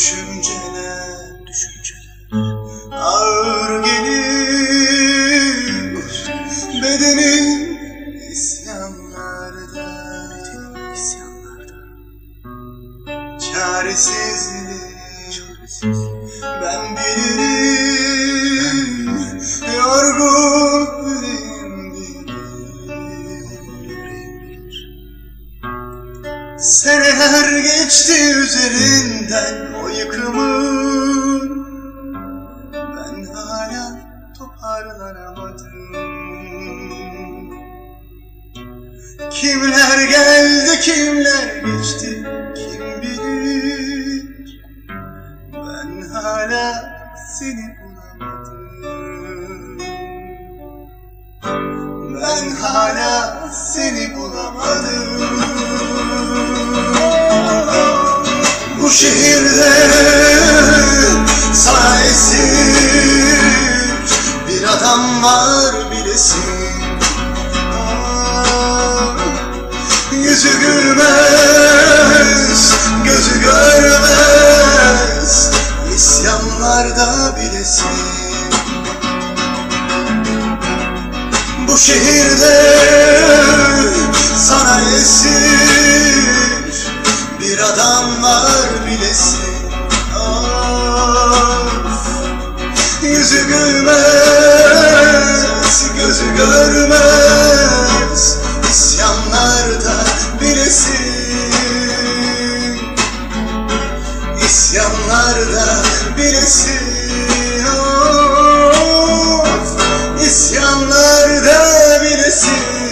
düşünceler, düşünceler. Ağır gelir bedenin isyanlarda, bedenin isyanlarda. Çaresizlik, ben bilirim yorgun yüreğim Seneler geçti üzerinden o hala toparlanamadım Kimler geldi kimler geçti kim bilir? Ben hala seni bulamadım. Ben hala seni bulamadım. Bu şehirde var bilesin. Aa, Yüzü gülmez, gözü görmez İsyanlarda bilesin. Bu şehirde sana esir Bir adam var bilesin. isyanlarda bilesin.